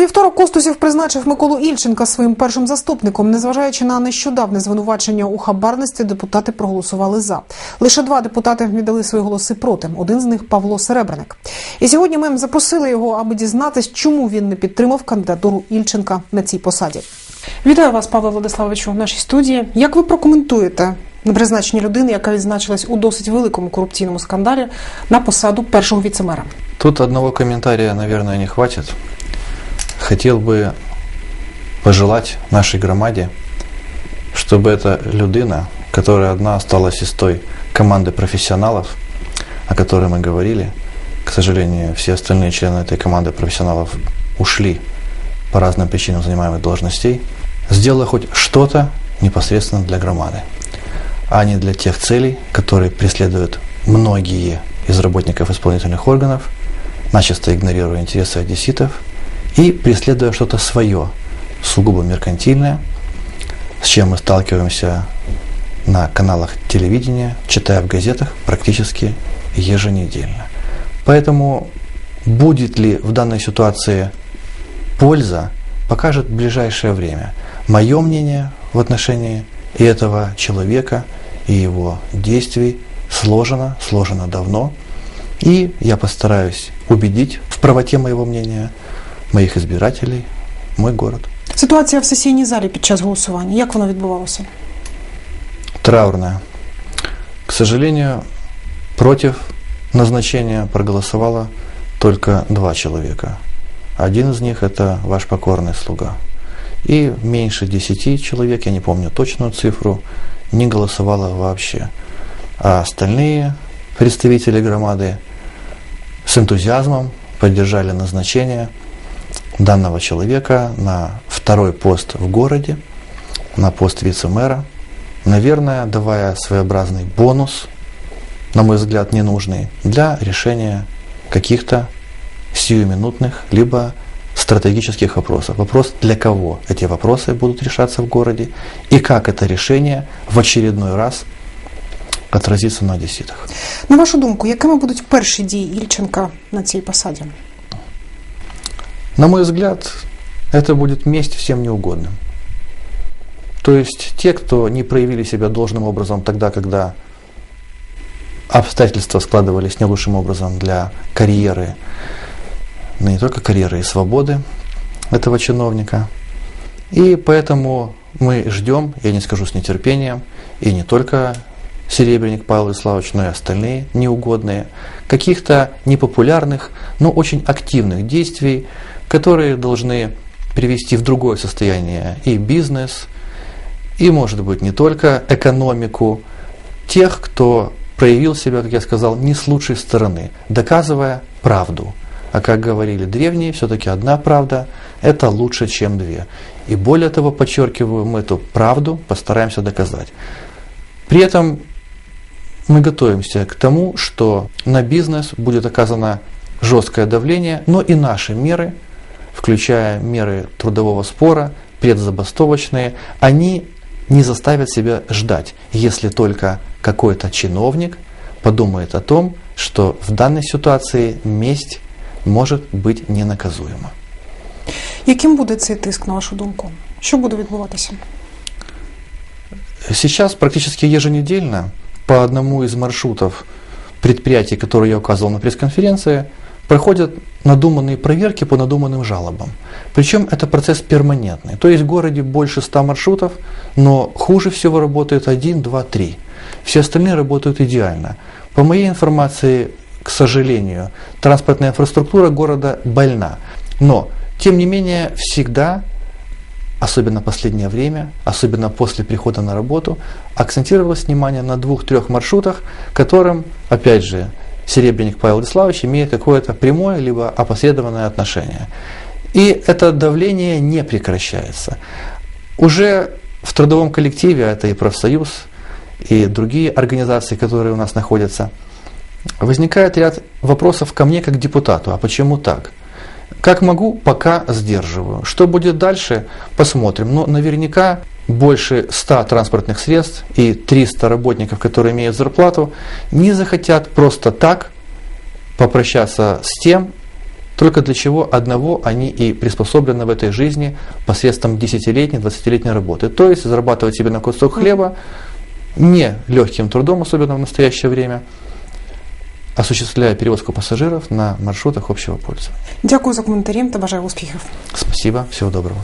вівторок Костусів призначив Миколу Ільченка своїм першим заступником. Незважаючи на нещодавне звинувачення у хабарності, депутати проголосували за. Лише два депутати віддали свої голоси проти. Один з них Павло Серебряник. І сьогодні ми запросили його, аби дізнатись, чому він не підтримав кандидатуру Ільченка на цій посаді. Вітаю вас, Павло Владиславовичу, в нашій студії. Як ви прокоментуєте призначення людини, яка відзначилась у досить великому корупційному скандалі на посаду першого віцемера? Тут одного комментария, наверное, не хватит. Хотел бы пожелать нашей громаде, чтобы эта людина, которая одна осталась из той команды профессионалов, о которой мы говорили, к сожалению, все остальные члены этой команды профессионалов ушли по разным причинам занимаемых должностей, сделала хоть что-то непосредственно для громады, а не для тех целей, которые преследуют многие из работников исполнительных органов, начисто игнорируя интересы одесситов и преследуя что-то свое, сугубо меркантильное, с чем мы сталкиваемся на каналах телевидения, читая в газетах практически еженедельно. Поэтому будет ли в данной ситуации польза, покажет ближайшее время. Мое мнение в отношении этого человека, и его действий сложено, сложено давно. И я постараюсь убедить в правоте моего мнения моїх избирателей, мой город. Ситуація в сесійній залі під час голосування. Як воно відбувалося? Траурная. К сожалению, против назначения проголосовало только два человека. Один из них это ваш покорный слуга. И меньше десяти человек, я не помню точную цифру, не голосовало вообще. А остальные представители громады с энтузиазмом поддержали назначение данного человека на второй пост в городе, на пост вице-мэра, наверное, давая своеобразный бонус, на мой взгляд, ненужный, для решения каких-то сиюминутных, либо стратегических вопросов. Вопрос, для кого эти вопросы будут решаться в городе и как это решение в очередной раз отразится на одесситах. На вашу думку, якими будуть перші дії Ільченка на цій посаді? На мой взгляд, это будет месть всем неугодным. То есть те, кто не проявили себя должным образом тогда, когда обстоятельства складывались не лучшим образом для карьеры, но не только карьеры и свободы этого чиновника. И поэтому мы ждем, я не скажу с нетерпением, и не только Серебряник Павел Владиславович, но и остальные неугодные, каких-то непопулярных, но очень активных действий, которые должны привести в другое состояние и бизнес, и, может быть, не только экономику тех, кто проявил себя, как я сказал, не с лучшей стороны, доказывая правду. А как говорили древние, все-таки одна правда – это лучше, чем две. И более того, подчеркиваю, мы эту правду постараемся доказать. При этом мы готовимся к тому, что на бизнес будет оказано жесткое давление, но и наши меры, включая меры трудового спора, предзабастовочные, они не заставят себя ждать, если только какой-то чиновник подумает о том, что в данной ситуации месть может быть ненаказуема. Яким буде цей тиск, на вашу думку? Що буде відбуватися? Сейчас практически еженедельно по одному из маршрутов предприятий, которые я указывал на пресс-конференции, проходят надуманные проверки по надуманным жалобам. Причем это процесс перманентный. То есть в городе больше 100 маршрутов, но хуже всего работает 1, 2, 3. Все остальные работают идеально. По моей информации, к сожалению, транспортная инфраструктура города больна. Но, тем не менее, всегда особенно последнее время, особенно после прихода на работу, акцентировалось внимание на двух-трех маршрутах, которым, опять же, Серебряник Павел Владиславович имеет какое-то прямое либо опосредованное отношение. И это давление не прекращается. Уже в трудовом коллективе, а это и профсоюз, и другие организации, которые у нас находятся, возникает ряд вопросов ко мне как депутату. А почему так? Как могу, пока сдерживаю. Что будет дальше, посмотрим. Но наверняка больше 100 транспортных средств и 300 работников, которые имеют зарплату, не захотят просто так попрощаться с тем, Только для чего одного они и приспособлены в этой жизни посредством 10-летней, 20-летней работы. То есть зарабатывать себе на кусок хлеба не легким трудом, особенно в настоящее время, осуществляя перевозку пассажиров на маршрутах общего пользования. Дякую за коментарі та бажаю успіхів. Спасибо, всего доброго.